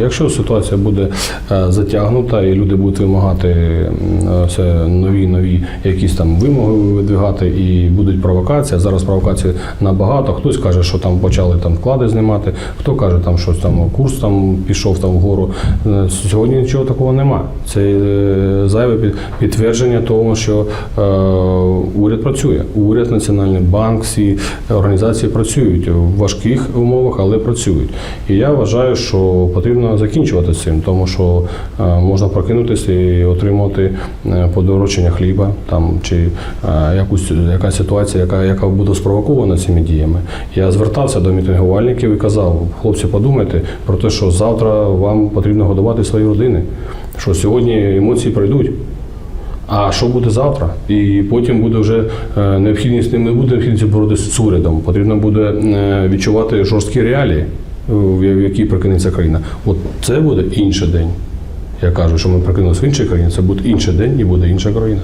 Якщо ситуація буде е, затягнута і люди будуть вимагати все нові нові якісь там вимоги видвигати і будуть провокації. Зараз провокацій набагато. Хтось каже, що там почали там вклади знімати, хто каже, там щось там курс там пішов там вгору. Е, Сьогодні нічого такого нема. Це е, зайве підтвердження того, що уряд працює. Уряд, Національний банк, всі організації працюють в важких умовах, але працюють. І я вважаю, що потрібно закінчувати з цим, тому що е, можна прокинутися і отримати е, подорожчання хліба там чи е, якусь якась ситуація, яка, яка буде спровокована цими діями. Я звертався до мітингувальників і казав, хлопці, подумайте про те, що завтра вам потрібно годувати свої родини, що сьогодні емоції пройдуть. А що буде завтра? І потім буде вже необхідність, не буде необхідності боротися з урядом. Потрібно буде відчувати жорсткі реалії, в якій прокинеться країна. От це буде інший день. Я кажу, що ми прокинулися в іншій країні, це буде інший день і буде інша країна.